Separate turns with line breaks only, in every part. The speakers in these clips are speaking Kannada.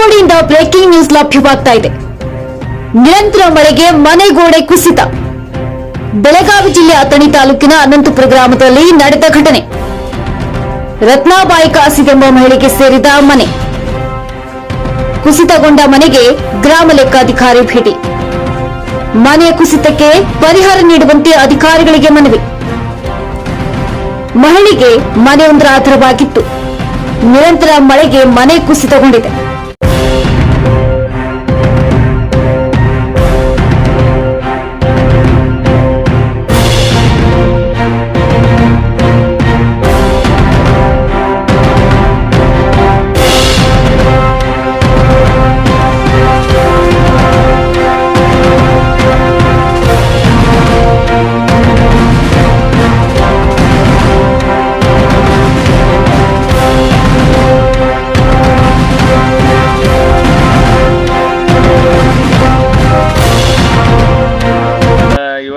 ಚಿಕ್ಕೋಡಿಯಿಂದ ಬ್ರೇಕಿಂಗ್ ನ್ಯೂಸ್ ಲಭ್ಯವಾಗ್ತಾ ಇದೆ. ನಿರಂತರ ಮಳೆಗೆ ಮನೆ ಗೋಡೆ ಕುಸಿತ. ಬೆಳಗಾವಿ ಜಿಲ್ಲೆ ಅಥಣಿ ತಾಲೂಕಿನ ಅನಂತಪುರ ಗ್ರಾಮದಲ್ಲಿ ನಡೆದ ಘಟನೆ. ರತ್ನಾಬಾಯಿ ಕಾಸಿಗೆಂಬ ಮಹಿಳೆಗೆ ಸೇರಿದ ಮನೆ. ಕುಸಿತಗೊಂಡ ಮನೆಗೆ ಗ್ರಾಮ ಲೆಕ್ಕಾಧಿಕಾರಿ ಭೇಟಿ. ಮನೆಯ ಕುಸಿತಕ್ಕೆ ಪರಿಹಾರ ನೀಡುವಂತೆ ಅಧಿಕಾರಿಗಳಿಗೆ ಮನವಿ. ಮಹಿಳೆಗೆ ಮನೆಯೊಂದರ ಆಧಾರವಾಗಿತ್ತು ನಿರಂತರ ಮಳೆಗೆ ಮನೆ ಕುಸಿತಗೊಂಡಿದೆ.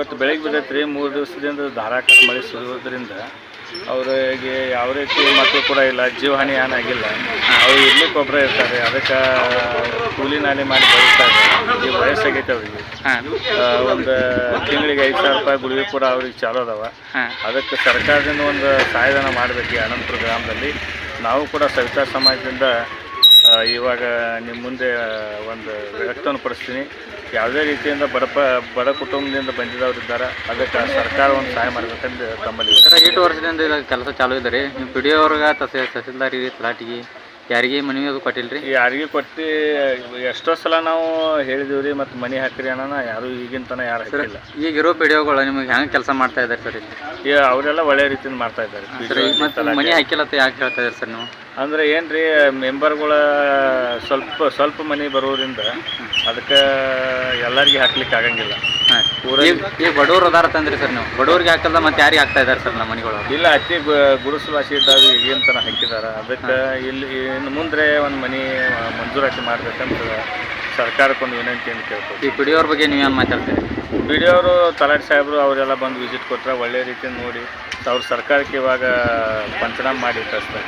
ಇವತ್ತು ಬೆಳಗ್ಗೆ ಬಿದ್ದೈತ್ರಿ ಮೂರು ದಿವಸದಿಂದ ಧಾರಾಕಾರ ಮಳೆ ಸುರಿಯೋದ್ರಿಂದ ಅವರಿಗೆ ಯಾವ ರೀತಿ ಮಕ್ಕಳು ಕೂಡ ಇಲ್ಲ ಜೀವಹಾನಿ ಏನಾಗಿಲ್ಲ ಅವ್ರು ಇರ್ಲಿಕ್ಕೆ ಒಬ್ಬರೇ ಇರ್ತಾರೆ ಅದಕ್ಕೆ ಕೂಲಿ ನಾಲಿ ಮಾಡಿ ಬರುತ್ತಾರೆ ಈ ವಯಸ್ಸಾಗೈತೆ ಅವ್ರಿಗೆ. ಒಂದು ತಿಂಗಳಿಗೆ ಐದು ಸಾವಿರ ರೂಪಾಯಿ ಗುಳಿಗೆ ಕೂಡ ಅವ್ರಿಗೆ ಚಾಲು ಅದಾವ. ಅದಕ್ಕೆ ಸರ್ಕಾರದಿಂದ ಒಂದು ಸಹಾಯಧನ ಮಾಡಬೇಕು ಈ ಅನಂತಪುರ ಗ್ರಾಮದಲ್ಲಿ. ನಾವು ಕೂಡ ಸವಿತಾ ಸಮಾಜದಿಂದ ಇವಾಗ ನಿಮ್ಮ ಮುಂದೆ ಒಂದು ವ್ಯಕ್ತವನ್ನು ಪಡಿಸ್ತೀನಿ ಯಾವುದೇ ರೀತಿಯಿಂದ ಬಡ ಬಡ ಕುಟುಂಬದಿಂದ ಬಂದಿದ್ದವರಿದ್ದಾರೆ ಅದಕ್ಕೆ ಸರ್ಕಾರ ಒಂದು ಸಹಾಯ ಮಾಡ್ಬೇಕಂತ ತಮ್ಮಲ್ಲಿ
ಎಷ್ಟು ಎಂಟು ವರ್ಷದಿಂದ ಇದು ಕೆಲಸ ಚಾಲೂ ಇದೆ ರೀ. ನೀವು ಪಿ ಡಿ ಅವ್ರಿಗೆ ತಹಸೀಲ್ ತಹಸೀಲ್ದಾರಿಗೆ ತಲಾಟಿಗೆ ಯಾರಿಗೆ ಮನವಿ ಅದು ಕೊಟ್ಟಿಲ್ಲ ರೀ
ಯಾರಿಗೆ ಕೊಟ್ಟು ಎಷ್ಟೋ ಸಲ ನಾವು ಹೇಳಿದೀವಿ ರೀ ಮತ್ತು ಮನೆ ಹಾಕ್ರಿ ಅನ್ನೋಣ ಯಾರು ಈಗಿನ ತನಕ ಯಾರು ಹಾಕಿಲ್ಲ.
ಈಗಿರೋ ಪಿ ಡಿ ಒಗಳು ನಿಮಗೆ ಹೆಂಗೆ ಕೆಲಸ ಮಾಡ್ತಾ ಇದ್ದಾರೆ ಸರ್ ಇಲ್ಲಿ?
ಈಗ ಅವರೆಲ್ಲ ಒಳ್ಳೆ ರೀತಿಯಿಂದ ಮಾಡ್ತಾ ಇದ್ದಾರೆ.
ಮನೆ ಹಾಕಿಲ್ಲ ಅಂತ ಯಾಕೆ ಹೇಳ್ತಾ ಇದ್ದಾರೆ ಸರ್ ನೀವು?
ಅಂದ್ರೆ ರೀ ಮೆಂಬರ್ಗಳ ಸ್ವಲ್ಪ ಸ್ವಲ್ಪ ಮನೆ ಬರೋದ್ರಿಂದ ಅದಕ್ಕೆ ಎಲ್ಲರಿಗೆ ಹಾಕ್ಲಿಕ್ಕೆ ಆಗಂಗಿಲ್ಲ.
ಈಗ ಬಡವ್ರು ಅದಾರ ತಂದ್ರಿ ಸರ್ ನೀವು? ಬಡವ್ರಿಗೆ ಹಾಕಲ್ಲ ಮತ್ತೆ ಯಾರಿಗೆ ಹಾಕ್ತಾ ಇದ್ದಾರೆ ಸರ್ ನಮ್ಮ ಮನೆಗಳು?
ಇಲ್ಲ ಅತಿ ಗುರುಸು ಭಾಷೆ ಇದ್ದಾಗ ಈಗ ತನ ಹಾಕಿದಾರ. ಅದಕ್ಕೆ ಇಲ್ಲಿ ಇನ್ನು ಮುಂದೆ ಒಂದು ಮನೆ ಮಂಜೂರಾತಿ ಮಾಡ್ಬೇಕಂತ ಸರ್ಕಾರಕ್ಕೊಂದು ಅಂತ ಕೇಳ್ಬೋದು
ಈ ಪಿಡಿಯೋರ ಬಗ್ಗೆ ನೀವು ನೀವೇನು ಮಾತಾಡ್ತೀರಿ?
ಪಿಡಿಯೋರು ತಲಾಟ್ ಸಾಹೇಬರು ಅವರೆಲ್ಲ ಬಂದು ವಿಸಿಟ್ ಕೊಟ್ಟರೆ ಒಳ್ಳೆ ರೀತಿಯಿಂದ ನೋಡಿ ಅವ್ರ ಸರ್ಕಾರಕ್ಕೆ ಇವಾಗ ಪಂಚನಾಮ ಮಾಡಿ ಕಳಿಸ್ತಾರೆ.